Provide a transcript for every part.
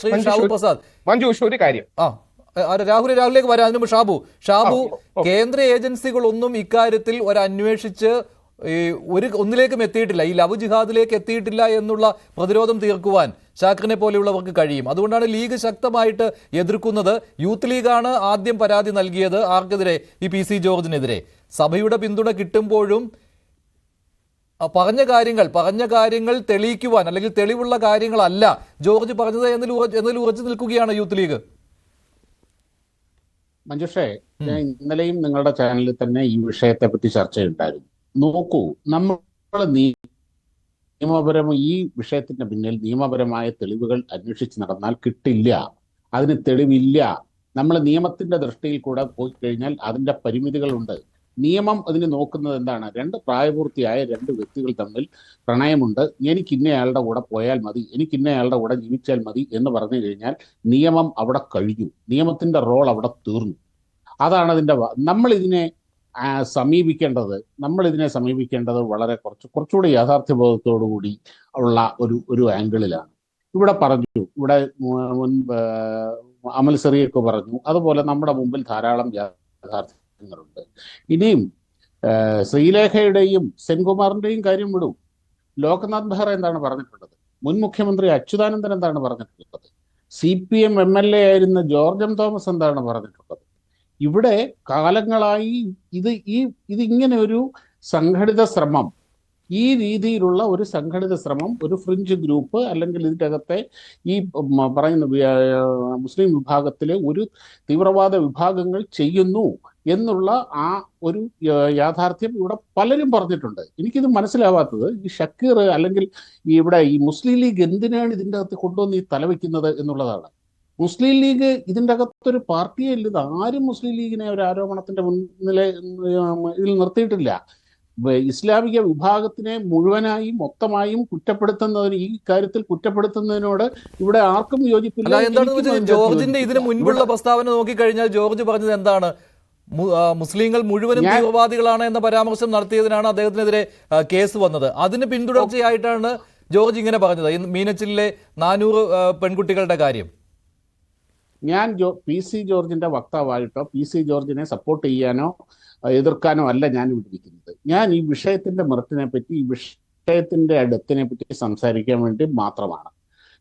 ശ്രീ ഷാബു പ്രസാദ്. മഞ്ജുഷ് ഒരു കാര്യം. ആ രാഹുൽ രാഹുലിലേക്ക് വരാം. അതിനുമ്പോൾ ഷാബു. ഷാബു. കേന്ദ്ര ഏജൻസികളൊന്നും ഇക്കാര്യത്തിൽ ഒരു അന്വേഷിച്ച് ഈ ഒരു ഒന്നിലേക്കും എത്തിയിട്ടില്ല. ഈ ലവ് ജിഹാദിലേക്ക് എത്തിയിട്ടില്ല എന്നുള്ള പ്രതിരോധം തീർക്കുവാൻ ഷാക്കിറിനെ പോലെയുള്ളവർക്ക് കഴിയും. അതുകൊണ്ടാണ് ലീഗ് ശക്തമായിട്ട് എതിർക്കുന്നത്. യൂത്ത് ലീഗാണ് ആദ്യം പരാതി നൽകിയത് ആർക്കെതിരെ? ഈ പി സി ജോർജിനെതിരെ. സഭയുടെ പിന്തുണ കിട്ടുമ്പോഴും പറഞ്ഞ കാര്യങ്ങൾ പറഞ്ഞ കാര്യങ്ങൾ തെളിയിക്കുവാൻ അല്ലെങ്കിൽ തെളിവുള്ള കാര്യങ്ങളല്ല. ജോർജ് പറഞ്ഞത് എന്നതിൽ ഉറ- എന്നതിൽ ഉറച്ചു നിൽക്കുകയാണ് യൂത്ത് ലീഗ്. മഞ്ജുഷേ ഞാൻ ഇന്നലെയും നിങ്ങളുടെ ചാനലിൽ തന്നെ ഈ വിഷയത്തെ പറ്റി ചർച്ചയുണ്ടായിരുന്നു. നോക്കൂ നമ്മൾ നിയമപരം ഈ വിഷയത്തിന്റെ പിന്നിൽ നിയമപരമായ തെളിവുകൾ അന്വേഷിച്ച് നടന്നാൽ കിട്ടില്ല. അതിന് തെളിവില്ല. നമ്മൾ നിയമത്തിന്റെ ദൃഷ്ടിയിൽ കൂടെ പോയി കഴിഞ്ഞാൽ അതിന്റെ പരിമിതികളുണ്ട്. നിയമം അതിന് നോക്കുന്നത് എന്താണ്? രണ്ട് പ്രായപൂർത്തിയായ രണ്ട് വ്യക്തികൾ തമ്മിൽ പ്രണയമുണ്ട്. എനിക്ക് ഇന്നയാളുടെ കൂടെ പോയാൽ മതി. എനിക്ക് ഇന്നയാളുടെ കൂടെ ജീവിച്ചാൽ മതി എന്ന് പറഞ്ഞു കഴിഞ്ഞാൽ നിയമം അവിടെ കഴിഞ്ഞു. നിയമത്തിന്റെ റോൾ അവിടെ തീർന്നു. അതാണ് അതിന്റെ വ- നമ്മൾ ഇതിനെ സമീപിക്കേണ്ടത് നമ്മൾ ഇതിനെ സമീപിക്കേണ്ടത് വളരെ കുറച്ച് കുറച്ചുകൂടി യാഥാർത്ഥ്യബോധത്തോടു കൂടി ഉള്ള ഒരു ഒരു ആംഗിളിലാണ് ഇവിടെ പറഞ്ഞു ഇവിടെ മുൻപ് അമൽസറിയൊക്കെ അമൽ സെറിയൊക്കെ പറഞ്ഞു. അതുപോലെ നമ്മുടെ മുമ്പിൽ ധാരാളം യാഥാർത്ഥ്യങ്ങളുണ്ട് ഇനിയും ശ്രീലേഖയുടെയും സെൻകുമാറിന്റെയും കാര്യം വിടും. ലോക്നാഥ് ബെഹ്റ എന്താണ് പറഞ്ഞിട്ടുള്ളത്? മുൻ മുഖ്യമന്ത്രി അച്യുതാനന്ദൻ എന്താണ് പറഞ്ഞിട്ടുള്ളത്? C P M M L A ആയിരുന്ന ജോർജ് എം തോമസ് എന്താണ് പറഞ്ഞിട്ടുള്ളത്? ഇവിടെ കാലങ്ങളായി ഇത് ഈ ഇതിങ്ങനെ ഒരു സംഘടിത ശ്രമം ഈ രീതിയിലുള്ള ഒരു സംഘടിത ശ്രമം ഒരു ഫ്രിഞ്ച് ഗ്രൂപ്പ് അല്ലെങ്കിൽ ഇതിനകത്തെ ഈ പറയുന്ന മുസ്ലിം വിഭാഗത്തിലെ ഒരു തീവ്രവാദ വിഭാഗങ്ങൾ ചെയ്യുന്നു എന്നുള്ള ആ ഒരു യാഥാർത്ഥ്യം ഇവിടെ പലരും പറഞ്ഞിട്ടുണ്ട്. എനിക്കിത് മനസ്സിലാവാത്തത് ഈ ഷക്കീർ അല്ലെങ്കിൽ ഇവിടെ ഈ മുസ്ലിം ലീഗ് എന്തിനാണ് ഇതിന്റെ അകത്ത് കൊണ്ടുവന്ന് ഈ തലവെക്കുന്നത് എന്നുള്ളതാണ്. മുസ്ലിം ലീഗ് ഇതിന്റെ അകത്തൊരു പാർട്ടിയെ ഇല്ലത് ആരും മുസ്ലിം ലീഗിനെ ഒരു ആരോപണത്തിന്റെ മുന്നിലെ ഇതിൽ നിർത്തിയിട്ടില്ല. ഇസ്ലാമിക വിഭാഗത്തിനെ മുഴുവനായും മൊത്തമായും കുറ്റപ്പെടുത്തുന്നതിന് ഈ കാര്യത്തിൽ കുറ്റപ്പെടുത്തുന്നതിനോട് ഇവിടെ ആർക്കും യോജിപ്പില്ല ജോർജിന്റെ ഇതിന് മുൻപുള്ള പ്രസ്താവന നോക്കിക്കഴിഞ്ഞാൽ ജോർജ് പറഞ്ഞത് എന്താണ്? മുസ്ലിങ്ങൾ മുഴുവനും തീവ്രവാദികളാണ് എന്ന പരാമർശം നടത്തിയതിനാണ് അദ്ദേഹത്തിനെതിരെ കേസ് വന്നത്. അതിന് പിന്തുടർച്ചയായിട്ടാണ് ജോർജ് ഇങ്ങനെ പറഞ്ഞത്. മീനച്ചിലെ നാനൂറ് പെൺകുട്ടികളുടെ കാര്യം. ഞാൻ ജോ പി സി ജോർജിന്റെ വക്താവായിട്ടോ പി സി ജോർജിനെ സപ്പോർട്ട് ചെയ്യാനോ എതിർക്കാനോ അല്ല ഞാൻ ഇവിടെ ഇരിക്കുന്നത്. ഞാൻ ഈ വിഷയത്തിന്റെ മെറിറ്റിനെ പറ്റി ഈ വിഷയത്തിന്റെ അടുത്തിനെ പറ്റി സംസാരിക്കാൻ വേണ്ടി മാത്രമാണ്.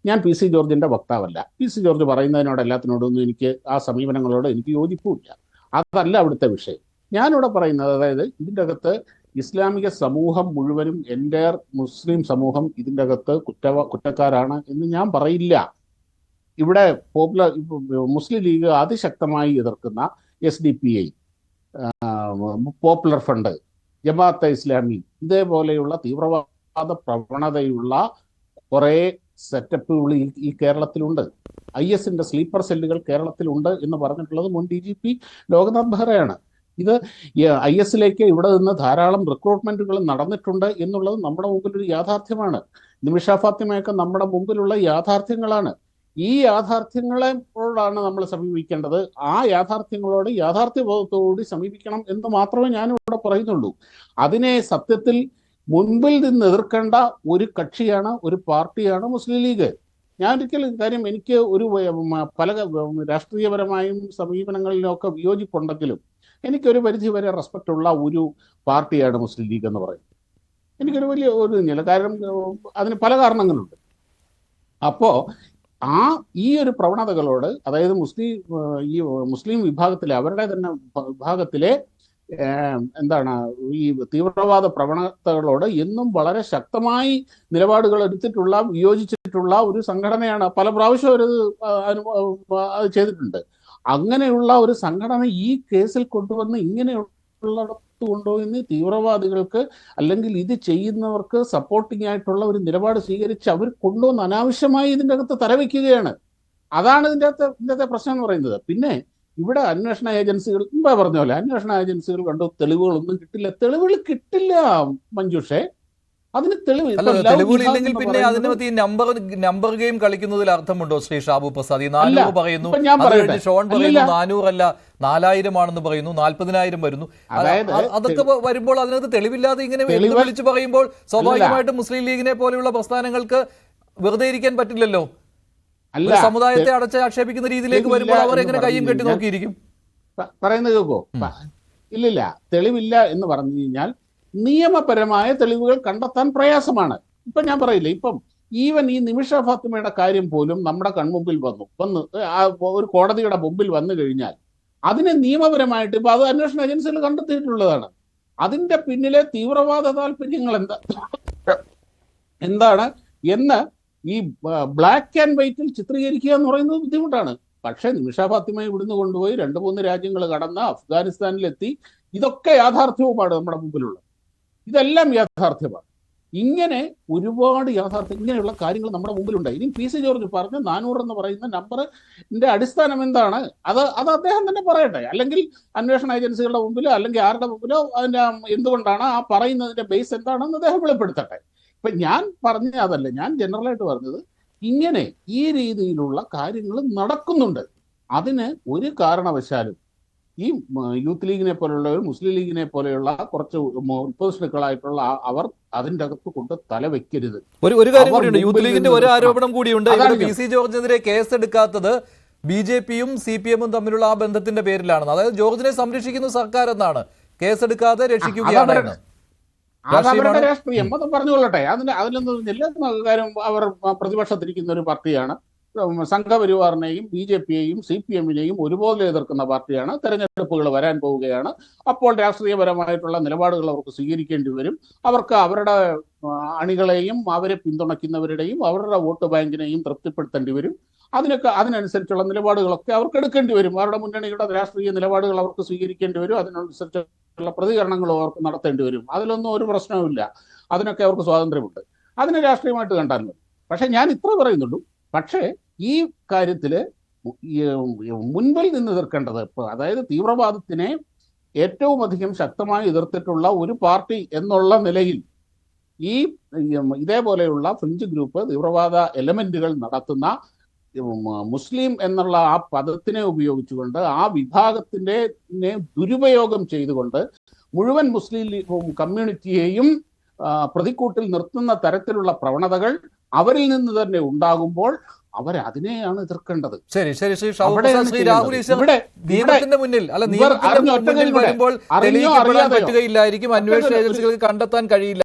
ഞാൻ പി സി ജോർജിന്റെ വക്താവല്ല. പി സി ജോർജ് പറയുന്നതിനോട് എല്ലാത്തിനോടൊന്നും എനിക്ക് ആ സമീപനങ്ങളോട് എനിക്ക് യോജിപ്പുമില്ല. അതല്ല അവിടുത്തെ വിഷയം. ഞാനിവിടെ പറയുന്നത് അതായത് ഇതിന്റെ അകത്ത് ഇസ്ലാമിക സമൂഹം മുഴുവനും എന്റെ മുസ്ലിം സമൂഹം ഇതിന്റെ അകത്ത് കുറ്റ കുറ്റക്കാരാണ് എന്ന് ഞാൻ പറയില്ല. ഇവിടെ പോപ്പുലർ മുസ്ലിം ലീഗ് അതിശക്തമായി എതിർക്കുന്ന S D P I popular front Jamaat-e Islami ഇതേപോലെയുള്ള തീവ്രവാദ പ്രവണതയുള്ള കുറേ സെറ്റപ്പുകൾ ഈ കേരളത്തിലുണ്ട്. ഐ എസിന്റെ സ്ലീപ്പർ സെല്ലുകൾ കേരളത്തിലുണ്ട് എന്ന് പറഞ്ഞിട്ടുള്ളത് മുൻ ഡി ജി പി ലോക്നാഥ് ബെഹ്റയാണ്. ഇത് ഐ എസിലേക്ക് ഇവിടെ നിന്ന് ധാരാളം റിക്രൂട്ട്മെന്റുകൾ നടന്നിട്ടുണ്ട് എന്നുള്ളത് നമ്മുടെ മുമ്പിൽ ഒരു യാഥാർത്ഥ്യമാണ്. നിമിഷ ഫാത്തിമയൊക്കെ നമ്മുടെ മുമ്പിലുള്ള യാഥാർത്ഥ്യങ്ങളാണ്. ഈ യാഥാർത്ഥ്യങ്ങളോടാണ് നമ്മൾ സമീപിക്കേണ്ടത്. ആ യാഥാർത്ഥ്യങ്ങളോട് യാഥാർത്ഥ്യബോധത്തോടുകൂടി സമീപിക്കണം എന്ന് മാത്രമേ ഞാൻ ഇവിടെ പറയുന്നുള്ളൂ. അതിനെ സത്യത്തിൽ മുൻപിൽ നിന്ന് എതിർക്കേണ്ട ഒരു കക്ഷിയാണ് ഒരു പാർട്ടിയാണ് മുസ്ലിം ലീഗ്. ഞാൻ ഒരിക്കലും കാര്യം എനിക്ക് ഒരു പല രാഷ്ട്രീയപരമായും സമീപനങ്ങളിലൊക്കെ വിയോജിപ്പുണ്ടെങ്കിലും എനിക്കൊരു പരിധി വരെ റെസ്പെക്റ്റ് ഉള്ള ഒരു പാർട്ടിയാണ് മുസ്ലിം ലീഗ് എന്ന് പറയുന്നത് എനിക്കൊരു വലിയ ഒരു നില കാരണം അതിന് പല കാരണങ്ങളുണ്ട്. അപ്പോ ആ ഈ ഒരു പ്രവണതകളോട് അതായത് മുസ്ലിം ഈ മുസ്ലിം വിഭാഗത്തിലെ അവരുടെ തന്നെ വിഭാഗത്തിലെ എന്താണ് ഈ തീവ്രവാദ പ്രവണതകളോട് എന്നും വളരെ ശക്തമായി നിലപാടുകൾ എടുത്തിട്ടുള്ള വിയോജിച്ചിട്ടുള്ള ഒരു സംഘടനയാണ്. പല പ്രാവശ്യം ഒരു അത് ചെയ്തിട്ടുണ്ട്. അങ്ങനെയുള്ള ഒരു സംഘടന ഈ കേസിൽ കൊണ്ടുവന്ന് ഇങ്ങനെയുള്ളിടത്ത് എന്ന് തീവ്രവാദികൾക്ക് അല്ലെങ്കിൽ ഇത് ചെയ്യുന്നവർക്ക് സപ്പോർട്ടിംഗ് ആയിട്ടുള്ള ഒരു നിലപാട് സ്വീകരിച്ച് അവർ കൊണ്ടുവന്ന് അനാവശ്യമായി ഇതിന്റെ അകത്ത് തലവെക്കുകയാണ് അതാണ് ഇതിന്റെ അകത്ത് ഇതിന്റെ അകത്തെ പ്രശ്നം എന്ന് പറയുന്നത്. പിന്നെ ഇവിടെ അന്വേഷണ ഏജൻസികൾ മുമ്പേ പറഞ്ഞ പോലെ അന്വേഷണ ഏജൻസികൾ കണ്ടു തെളിവുകളൊന്നും കിട്ടില്ല. തെളിവുകൾ കിട്ടില്ല മഞ്ജുഷേ. അതിന് തെളിവ് അല്ല ഇപ്പൊ ലവ് തെളിവുകൾ ജിഹാദ് ഇല്ലെങ്കിൽ എന്ന് പിന്നെ ഈ നമ്പർ നമ്പർ ഗെയിം കളിക്കുന്നതിൽ അർത്ഥമുണ്ടോ ശ്രീ ഷാബു പ്രസാദ്? ഈ നാനൂറ് പറയുന്നു. ഷോൺ പറയുന്നു. നാനൂറല്ല. നാലായിരം ആണെന്ന് പറയുന്നു നാൽപ്പതിനായിരം വരുന്നു. അതൊക്കെ വരുമ്പോൾ അതിനകത്ത് തെളിവില്ലാതെ ഇങ്ങനെ വിളിച്ചു പറയുമ്പോൾ സ്വാഭാവികമായിട്ടും മുസ്ലിം ലീഗിനെ പോലെയുള്ള പ്രസ്ഥാനങ്ങൾക്ക് വെറുതെ ഇരിക്കാൻ പറ്റില്ലല്ലോ? സമുദായത്തെ അടച്ച് ആക്ഷേപിക്കുന്ന രീതിയിലേക്ക് വരുമ്പോൾ അവർ എങ്ങനെ കയ്യും കെട്ടി നോക്കിയിരിക്കും? പറയുന്നത് കേൾക്കോ. ഇല്ലില്ല തെളിവില്ല എന്ന് പറഞ്ഞു കഴിഞ്ഞാൽ നിയമപരമായ തെളിവുകൾ കണ്ടെത്താൻ പ്രയാസമാണ്. ഇപ്പൊ ഞാൻ പറയില്ലേ ഇപ്പം ഈവൻ ഈ നിമിഷ ഫാത്തിമയുടെ കാര്യം പോലും നമ്മുടെ കൺമുമ്പിൽ വന്നു. വന്ന് ഒരു കോടതിയുടെ മുമ്പിൽ വന്നു കഴിഞ്ഞാൽ അതിനെ നിയമപരമായിട്ട് ഇപ്പൊ അത് അന്വേഷണ ഏജൻസികൾ കണ്ടെത്തിയിട്ടുള്ളതാണ്. അതിന്റെ പിന്നിലെ തീവ്രവാദ താല്പര്യങ്ങൾ എന്താ? എന്താണ്? എന്ന് ഈ ബ്ലാക്ക് ആൻഡ് വൈറ്റിൽ ചിത്രീകരിക്കുക എന്ന് പറയുന്നത് ബുദ്ധിമുട്ടാണ്. പക്ഷേ നിമിഷ ഫാത്തിമയെ ഇവിടുന്ന് കൊണ്ടുപോയി രണ്ട് മൂന്ന് രാജ്യങ്ങൾ കടന്ന് അഫ്ഗാനിസ്ഥാനിലെത്തി. ഇതൊക്കെ യാഥാർത്ഥ്യവുമാണ് നമ്മുടെ മുമ്പിലുള്ളത്. ഇതെല്ലാം യാഥാർത്ഥ്യമാണ്. ഇങ്ങനെ ഒരുപാട് യാഥാർത്ഥ്യം ഇങ്ങനെയുള്ള കാര്യങ്ങൾ നമ്മുടെ മുമ്പിലുണ്ട്. ഇനി പി സി ജോർജ് പറഞ്ഞ നാനൂറ് എന്ന് പറയുന്ന നമ്പറിന്റെ അടിസ്ഥാനം എന്താണ്? അത് അത് അദ്ദേഹം തന്നെ പറയട്ടെ. അല്ലെങ്കിൽ അന്വേഷണ ഏജൻസികളുടെ മുമ്പിലോ അല്ലെങ്കിൽ ആരുടെ മുമ്പിലോ അതിന്റെ എന്തുകൊണ്ടാണ് ആ പറയുന്നതിന്റെ ബേസ് എന്താണെന്ന് അദ്ദേഹം വെളിപ്പെടുത്തട്ടെ. ഇപ്പൊ ഞാൻ പറഞ്ഞ അതല്ല ഞാൻ ജനറലായിട്ട് പറഞ്ഞത് ഇങ്ങനെ ഈ രീതിയിലുള്ള കാര്യങ്ങൾ നടക്കുന്നുണ്ട്. അതിന് ഒരു കാരണവശാലും ഈ യൂത്ത് ലീഗിനെ പോലെയുള്ളവർ മുസ്ലിം ലീഗിനെ പോലെയുള്ള കുറച്ച് ഉൽപ്പതിഷ്ണുക്കളായിട്ടുള്ള ആ- അവർ അതിന്റെ അകത്ത് കൊണ്ട് തല വെക്കരുത്. ഒരു ഒരു കാര്യം കൂടിയുണ്ട്. യൂത്ത് ലീഗിന്റെ ഒരു ആരോപണം കൂടിയുണ്ട്. പി സി ജോർജിനെതിരെ കേസെടുക്കാത്തത് ബി ജെ പിയും സി പി എമ്മും തമ്മിലുള്ള ആ ബന്ധത്തിന്റെ പേരിലാണെന്ന്. അതായത് ജോർജിനെ സംരക്ഷിക്കുന്ന സർക്കാർ എന്നാണ് കേസെടുക്കാതെ രക്ഷിക്കുകയാണ്. രാഷ്ട്രീയം. അത് പറഞ്ഞുകൊള്ളട്ടെ. അതിന് അതിലൊന്നും എല്ലാ കാര്യം അവർ പ്രതിപക്ഷത്തിരിക്കുന്ന ഒരു പാർട്ടിയാണ്. സംഘപരിവാറിനെയും ബി ജെ പിയെയും സി പി എമ്മിനെയും ഒരുപോലെ എതിർക്കുന്ന പാർട്ടിയാണ്. തെരഞ്ഞെടുപ്പുകൾ വരാൻ പോവുകയാണ്. അപ്പോൾ രാഷ്ട്രീയപരമായിട്ടുള്ള നിലപാടുകൾ അവർക്ക് സ്വീകരിക്കേണ്ടി വരും. അവർക്ക് അവരുടെ അണികളെയും അവരെ പിന്തുണയ്ക്കുന്നവരുടെയും അവരുടെ വോട്ട് ബാങ്കിനെയും തൃപ്തിപ്പെടുത്തേണ്ടി വരും. അതിനൊക്കെ അതിനനുസരിച്ചുള്ള നിലപാടുകളൊക്കെ അവർക്ക് എടുക്കേണ്ടി വരും. അവരുടെ മുന്നണിയുടെ രാഷ്ട്രീയ നിലപാടുകൾ അവർക്ക് സ്വീകരിക്കേണ്ടി വരും. അതിനനുസരിച്ചുള്ള പ്രതികരണങ്ങളും അവർക്ക് നടത്തേണ്ടി വരും. അതിലൊന്നും ഒരു പ്രശ്നവുമില്ല. അതിനൊക്കെ അവർക്ക് സ്വാതന്ത്ര്യമുണ്ട്. അതിനെ രാഷ്ട്രീയമായിട്ട് കണ്ടാൽ മതി. പക്ഷെ ഞാൻ ഇത്ര പറയുന്നുള്ളൂ. പക്ഷേ ഈ കാര്യത്തിൽ മുൻപിൽ നിന്ന് എതിർക്കേണ്ടത് അതായത് തീവ്രവാദത്തിനെ ഏറ്റവും അധികം ശക്തമായി എതിർത്തിട്ടുള്ള ഒരു പാർട്ടി എന്നുള്ള നിലയിൽ ഈ ഇതേപോലെയുള്ള ഫ്രഞ്ച് ഗ്രൂപ്പ് തീവ്രവാദ എലമെന്റുകൾ നടത്തുന്ന മുസ്ലിം എന്നുള്ള ആ പദത്തിനെ ഉപയോഗിച്ചുകൊണ്ട് ആ വിഭാഗത്തിന്റെ ദുരുപയോഗം ചെയ്തുകൊണ്ട് മുഴുവൻ മുസ്ലിം കമ്മ്യൂണിറ്റിയെയും പ്രതിക്കൂട്ടിൽ നിർത്തുന്ന തരത്തിലുള്ള പ്രവണതകൾ അവരിൽ നിന്ന് തന്നെ ഉണ്ടാകുമ്പോൾ അവർ അതിനെയാണ് എതിർക്കേണ്ടത്. ശരി ശരി ശ്രീ ശ്രീ. രാഹുൽ നിയമത്തിന്റെ മുന്നിൽ അല്ല നിയമത്തിന്റെ മുന്നിൽ വരുമ്പോൾ പറ്റുകയില്ലായിരിക്കും അന്വേഷണ ഏജൻസികൾക്ക് കണ്ടെത്താൻ കഴിയില്ല.